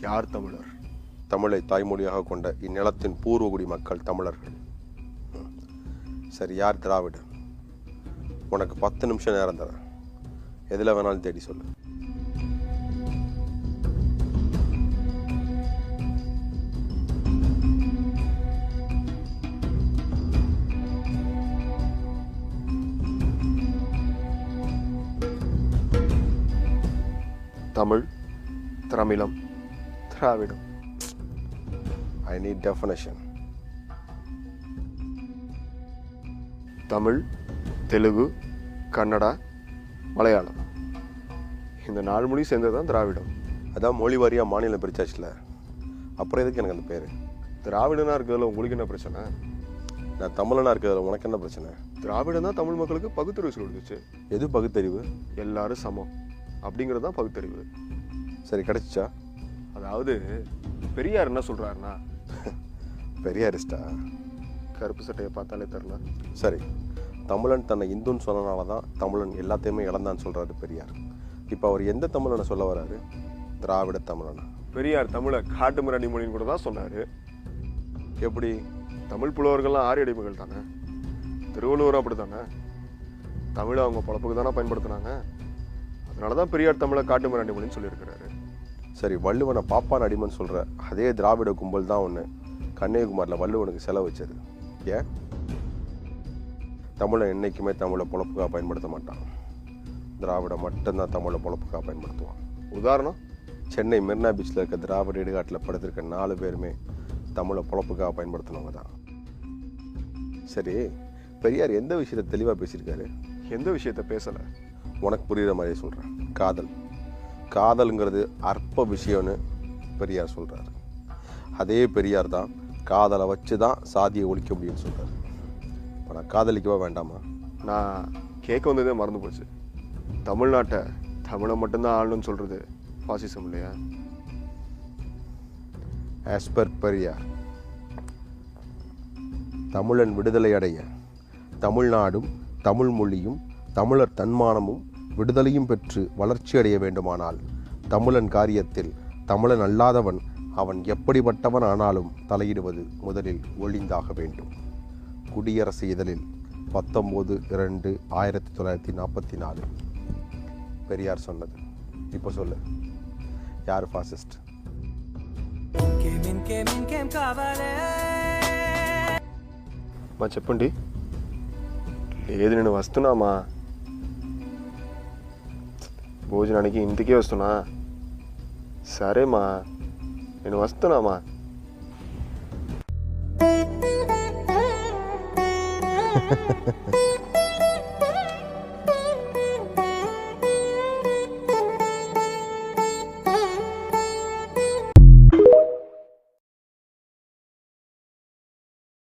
யார் தமிழர்? தமிழை தாய்மொழியாக கொண்ட இந்நிலத்தின் பூர்வகுடி மக்கள் தமிழர்கள். சரி யார் திராவிடு? உனக்கு பத்து நிமிஷம் நேரம் தரேன். எதில் வேணாலும் தேடி சொல்லு. தமிழ் திரமிழம் திராவிடம் I need definition Tamil Telugu Kannada Malayalam இந்த நாலு மொழி சேர்ந்தது தான் திராவிடம். அதான் மொழி வாரியாக மாநிலம் பிரிச்சாச்சுல. அப்புறம் எதுக்கு எனக்கு அந்த பேர்? திராவிடனாக இருக்கிறதுல உங்களுக்கு என்ன பிரச்சனை? நான் தமிழனாக இருக்கிறதுல உனக்கு என்ன பிரச்சனை? திராவிடம் தான் தமிழ் மக்களுக்கு பகுத்தறிவு சொல்லிடுச்சு எது பகுத்தறிவு? எல்லாரும் சமம். அப்படிங்கிறது தான் பகுத்தறிவு. சரி கிடச்சிச்சா? அதாவது பெரியார் என்ன சொல்றாருன்னா பெரியாரிஸ்டா? கருப்பு சட்டையை பார்த்தாலே தெரில சரி. தமிழன் தன்னை இந்துன்னு சொன்னனால தான் தமிழன் எல்லாத்தையுமே இழந்தான்னு சொல்கிறாரு பெரியார். இப்போ அவர் எந்த தமிழனை சொல்ல வராரு? திராவிட தமிழனா? பெரியார் தமிழை காட்டு மிராண்டி மொழின்னு கூட தான் சொன்னாரு. எப்படி? தமிழ் புலவர்கள்லாம் ஆரிய அடிமைகள் தானே? திருவள்ளுவரும் அப்படி தானே தமிழை அவங்க பொழப்புக்கு தானே பயன்படுத்தினாங்க. அதனால தான் பெரியார் தமிழை காட்டு மிராண்டி மொழின்னு சொல்லியிருக்கிறாரு. சரி வள்ளுவனை பாப்பான் அடிமைன்னு சொல்கிற அதே திராவிட கும்பல் தான் ஒன்று கன்னியாகுமரியில் வள்ளுவனுக்கு செலவு வச்சது. ஏன்? தமிழன் என்றைக்குமே தமிழை பொழப்புக்காக பயன்படுத்த மாட்டான். திராவிட மட்டும்தான் தமிழை பொழப்புக்காக பயன்படுத்துவான். உதாரணம்? சென்னை மெரினா பீச்சில் இருக்க திராவிட இடுகாட்டில் படுத்திருக்க நாலு பேருமே தமிழை பொழப்புக்காக பயன்படுத்தினவங்க தான். சரி பெரியார் எந்த விஷயத்தை தெளிவாக பேசியிருக்காரு? எந்த விஷயத்த பேசலை? உனக்கு புரியுற மாதிரியே சொல்கிறேன் காதல். காதலுங்கிறது அற்ப விஷயம்னு பெரியார் சொல்கிறார் அதே பெரியார் தான் காதலை வச்சு தான் சாதியை ஒழிக்க முடியும்னு சொல்கிறார் இப்போ நான் காதலிக்கவா வேண்டாமா? நான் கேட்க வந்ததே மறந்து போச்சு. தமிழ்நாட்டை தமிழை மட்டும்தான் ஆளணும்னு சொல்றது பாசிசம் இல்லையா? ஆஸ் பர் பெரியார் தமிழன் விடுதலை அடைய தமிழ்நாடும் தமிழ் மொழியும் தமிழர் தன்மானமும் விடுதலையும் பெற்று வளர்ச்சி அடைய வேண்டுமானால் தமிழன் காரியத்தில் தமிழன் அல்லாதவன் அவன் எப்படிப்பட்டவன் ஆனாலும் தலையிடுவது முதலில் ஒழிந்தாக வேண்டும் குடியரசு இதழில் பத்தொம்போது இரண்டு ஆயிரத்தி தொள்ளாயிரத்தி நாற்பத்தி நாலு பெரியார் சொன்னது இப்போ சொல்லு யார் ஃபாசிஸ்ட் ఇంకేం ఇంకేం కావాలే మా చెప్పండి లేదు నేను వస్తున్నామా భోజనానికి ఇంటికే వస్తున్నా సరేమ్మా నేను వస్తున్నామా Ha ha ha ha.